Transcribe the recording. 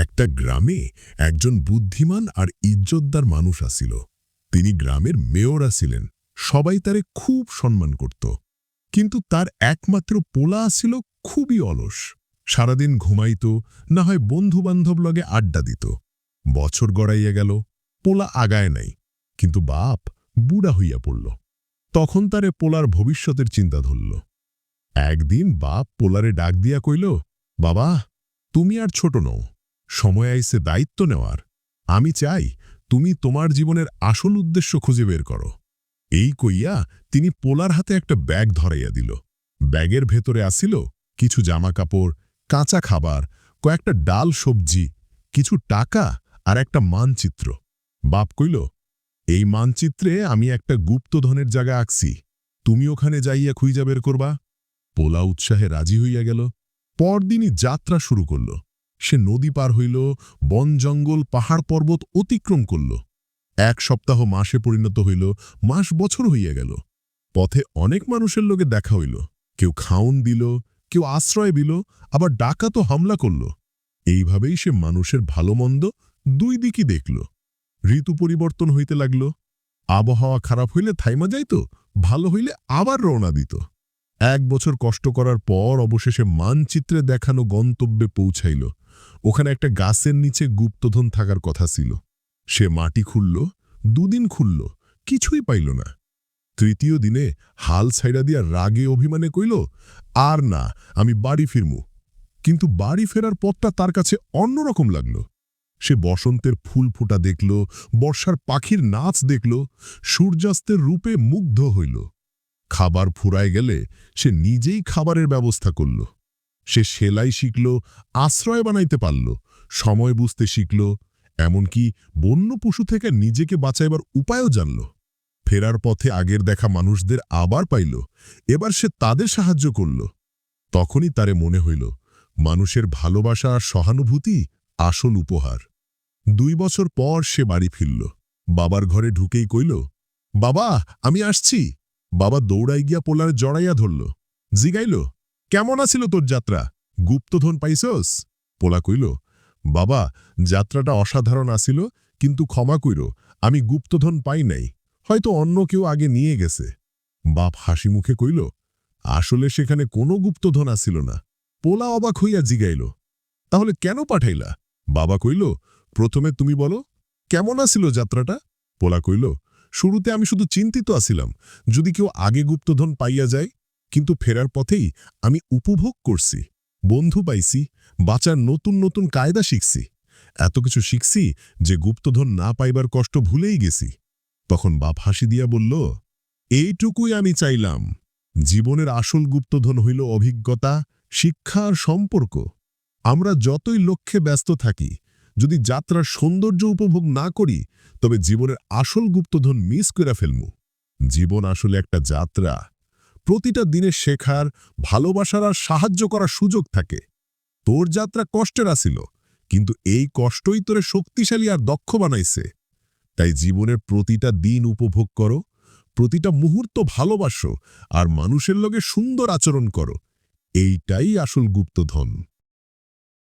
একটা গ্রামে একজন বুদ্ধিমান আর ইজ্জতদার মানুষ আসিল। তিনি গ্রামের মেয়র আসিলেন। সবাই তারে খুব সম্মান করত। কিন্তু তার একমাত্র পোলা আসিল খুবই অলস। সারাদিন ঘুমাইত, না হয় বন্ধুবান্ধব লগে আড্ডা দিত। বছর গড়াইয়া গেল, পোলা আগায় নাই। কিন্তু বাপ বুড়া হইয়া পড়ল। তখন তারে পোলার ভবিষ্যতের চিন্তা ধরল। একদিন বাপ পোলারে ডাক দিয়া কইল, বাবা, তুমি আর ছোট নও। সময় আইসে দায়িত্ব নেওয়ার। আমি চাই তুমি তোমার জীবনের আসল উদ্দেশ্য খুঁজে বের করো। এই কইয়া তিনি পোলার হাতে একটা ব্যাগ ধরাইয়া দিল। ব্যাগের ভেতরে আসিল কিছু জামা কাপড় কাঁচা খাবার, কয়েকটা ডাল সবজি, কিছু টাকা আর একটা মানচিত্র। বাপ কইল, এই মানচিত্রে আমি একটা গুপ্তধনের জায়গা আঁকছি। তুমি ওখানে যাইয়া খুঁজা বের করবা? পোলা উৎসাহে রাজি হইয়া গেল। পরদিনই যাত্রা শুরু করল। সে নদী পার হইল, বন জঙ্গল, পাহাড় পর্বত অতিক্রম করল। এক সপ্তাহ মাসে পরিণত হইল, মাস বছর হইয়া গেল। পথে অনেক মানুষের লোকে দেখা হইল। কেউ খাউন দিল, কেউ আশ্রয় দিল, আবার ডাকাতও হামলা করল। এইভাবেই সে মানুষের ভালো মন্দ দুই দিকই দেখল। ঋতু পরিবর্তন হইতে লাগল। আবহাওয়া খারাপ হইলে থাইমা যাইত, ভালো হইলে আবার রওনা দিত। এক বছর কষ্ট করার পর অবশেষে মানচিত্রে দেখানো গন্তব্যে পৌঁছাইল। ওখানে একটা গাছের নিচে গুপ্তধন থাকার কথা ছিল। সে মাটি খুলল, দুদিন খুলল, কিছুই পাইল না। তৃতীয় দিনে হাল ছাইড়া দিয়া রাগে অভিমানে কইল, আর না, আমি বাড়ি ফিরমু। কিন্তু বাড়ি ফেরার পথটা তার কাছে অন্যরকম লাগল। সে বসন্তের ফুল ফোটা দেখল, বর্ষার পাখির নাচ দেখল, সূর্যাস্তের রূপে মুগ্ধ হইল। খাবার ফুরায় গেলে সে নিজেই খাবারের ব্যবস্থা করল। সে সেলাই শিখল, আশ্রয় বানাইতে পারল, সময় বুঝতে শিখল, এমনকি বন্য পশু থেকে নিজেকে বাঁচাইবার উপায়ও জানল। ফেরার পথে আগের দেখা মানুষদের আবার পাইল, এবার সে তাদের সাহায্য করল। তখনই তারে মনে হইল, মানুষের ভালোবাসা আর সহানুভূতি আসল উপহার। দুই বছর পর সে বাড়ি ফিরল, বাবার ঘরে ঢুকেই কইল, বাবা, আমি আসছি। বাবা দৌড়াই গিয়া পোলার জড়াইয়া ধরল, জিগাইল কেমন আছিল তোর যাত্রা? গুপ্তধন পাইছস? পোলা কইল, বাবা, যাত্রাটা অসাধারণ আসিল কিন্তু ক্ষমা কইর, আমি গুপ্তধন পাই নাই। হয়তো অন্য কেউ আগে নিয়ে গেছে। বাপ হাসি মুখে কইল, আসলে সেখানে কোনো গুপ্তধন আসিল না। পোলা অবাক হইয়া জিগাইল, তাহলে কেন পাঠাইলা? বাবা কইল, প্রথমে তুমি বলো, কেমন আসিল যাত্রাটা? পোলা কইল, শুরুতে আমি শুধু চিন্তিত আছিলাম, যদি কেউ আগে গুপ্তধন পাইয়া যায় কিন্তু ফেরার পথেই আমি উপভোগ করছি, বন্ধু পাইছি, বাঁচার নতুন নতুন কায়দা শিখছি। এত কিছু শিখছি যে গুপ্তধন না পাইবার কষ্ট ভুলেই গেছি। তখন বাপ হাসি দিয়া বলল, এইটুকুই আমি চাইলাম। জীবনের আসল গুপ্তধন হইল অভিজ্ঞতা, শিক্ষা আর সম্পর্ক। আমরা যতই লক্ষ্যে ব্যস্ত থাকি, যদি যাত্রার সৌন্দর্য উপভোগ না করি, তবে জীবনের আসল গুপ্তধন মিস করে ফেলমু। জীবন আসলে একটা যাত্রা। প্রতিটা দিনে শেখার, ভালোবাসার আর সাহায্য করার সুযোগ থাকে। তোর যাত্রা কষ্টের আসিল কিন্তু এই কষ্টই তোরে শক্তিশালী আর দক্ষ বানাইছে। তাই জীবনের প্রতিটা দিন উপভোগ করো, প্রতিটা মুহূর্ত ভালোবাসো আর মানুষের লগে সুন্দর আচরণ করো। এইটাই আসল গুপ্তধন।